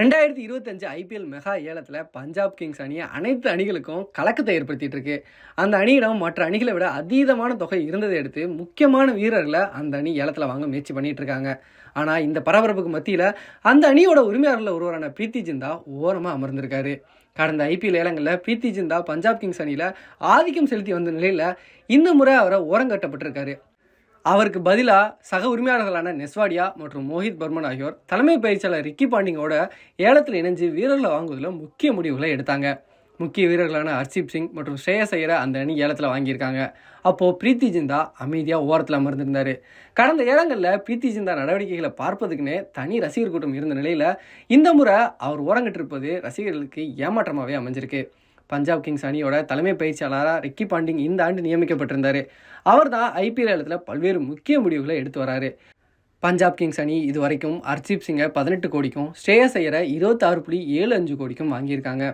ரெண்டாயிரத்தி இருபத்தஞ்சு IPL mega ஏலத்தில் பஞ்சாப் கிங்ஸ் அணி அனைத்து அணிகளுக்கும் கலக்கத்தை ஏற்படுத்திட்டு இருக்கு. அந்த அணியிடம் மற்ற அணிகளை விட அதீதமான தொகை இருந்ததை அடுத்து முக்கியமான வீரர்களை அந்த அணி ஏலத்தில் வாங்க முயற்சி பண்ணிட்டு இருக்காங்க. ஆனால் இந்த பரபரப்புக்கு மத்தியில் அந்த அணியோட உரிமையாளர்கள் ஒருவரான பிரீத்தி ஜிந்தா ஓரமாக அமர்ந்திருக்காரு. கடந்த ஐபிஎல் ஏலங்களில் பிரீத்தி ஜிந்தா பஞ்சாப் கிங்ஸ் அணியில் ஆதிக்கம் செலுத்தி வந்த நிலையில் இந்த முறை அவரை ஓரங்கட்டப்பட்டிருக்காரு. அவருக்கு பதிலாக சக உரிமையாளர்களான நெஸ்வாடியா மற்றும் மோஹித் பர்மன் ஆகியோர் தலைமை பயிற்சியாளர் ரிக்கி பாண்டிங்கோட ஏலத்தில் இணைஞ்சு வீரர்களை வாங்குவதில் முக்கிய முடிவுகளை எடுத்தாங்க. முக்கிய வீரர்களான ஹர்ஷீப் சிங் மற்றும் ஸ்ரேயஸ் ஐயரை அந்த அணி ஏலத்தில் வாங்கியிருக்காங்க. அப்போது பிரீத்தி ஜிந்தா அமைதியாக ஓரத்தில் அமர்ந்திருந்தார். கடந்த ஏலங்களில் பிரீத்தி ஜிந்தா நடவடிக்கைகளை பார்ப்பதுக்குன்னே தனி ரசிகர் கூட்டம் இருந்த நிலையில் இந்த முறை அவர் ஓரங்கிட்டு இருப்பது ரசிகர்களுக்கு ஏமாற்றமாகவே அமைஞ்சிருக்கு. பஞ்சாப் கிங்ஸ் அணியோட தலைமை பயிற்சியாளராக ரிக்கி பாண்டிங் இந்த ஆண்டு நியமிக்கப்பட்டிருந்தார். அவர் தான் ஐபிஎல் இடத்துல பல்வேறு முக்கிய முடிவுகளை எடுத்து வராரு. பஞ்சாப் கிங்ஸ் அணி இது வரைக்கும் ஹர்ஷீப் சிங்கை பதினெட்டு கோடிக்கும் ஸ்ரேயஸ் ஐயரை இருபத்தாறு புள்ளி ஏழு அஞ்சு கோடிக்கும் வாங்கியிருக்காங்க.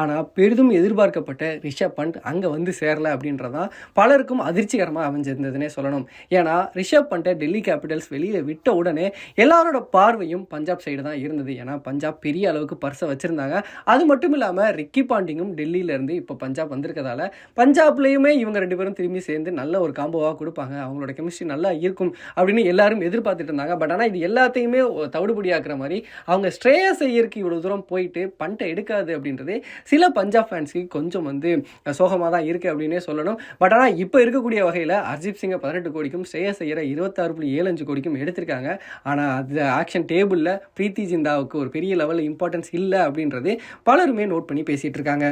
ஆனால் பெரிதும் எதிர்பார்க்கப்பட்ட ரிஷப் பண்ட் அங்கே வந்து சேரலை அப்படின்றதான் பலருக்கும் அதிர்ச்சிகரமாக அமைஞ்சிருந்ததுன்னே சொல்லணும். ஏன்னா ரிஷப் பண்ட்டை டெல்லி கேபிட்டல்ஸ் வெளியில் விட்ட உடனே எல்லாரோட பார்வையும் பஞ்சாப் சைடு தான் இருந்தது. ஏன்னா பஞ்சாப் பெரிய அளவுக்கு பர்ஸை வச்சுருந்தாங்க. அது மட்டும் இல்லாமல் ரிக்கி பாண்டிங்கும் டெல்லியிலேருந்து இப்போ பஞ்சாப் வந்திருக்கதால பஞ்சாப்லேயுமே இவங்க ரெண்டு பேரும் திரும்பி சேர்ந்து நல்ல ஒரு காம்போவாக கொடுப்பாங்க. அவங்களோட கெமிஸ்ட்ரி நல்லா இருக்கும் அப்படின்னு எல்லாரும் எதிர்பார்த்துட்டு இருந்தாங்க பட் ஆனால் இது எல்லாத்தையுமே தவிடுபடியாக்குற மாதிரி அவங்க ஸ்ட்ரேயஸ் ஐயருக்கு இவ்வளோ தூரம் போயிட்டு பண்ட்டை எடுக்காது அப்படின்றது சில பஞ்சாப் ஃபேன்ஸ்க்கு கொஞ்சம் வந்து சோகமாக தான் இருக்குது அப்படின்னே சொல்லணும். பட் ஆனால் இப்போ இருக்கக்கூடிய வகையில் ஹர்ஜீப் சிங்கை பதினெட்டு கோடிக்கும் ஸ்ரேயஸ் ஐயரை இருபத்தாறு புள்ளி ஏழு அஞ்சு கோடிக்கும் எடுத்திருக்காங்க. ஆனால் அது ஆக்ஷன் டேபிளில் பிரீத்தி ஜிந்தாவுக்கு ஒரு பெரிய லெவலில் இம்பார்ட்டன்ஸ் இல்லை அப்படின்றது பலருமே நோட் பண்ணி பேசிகிட்டு இருக்காங்க.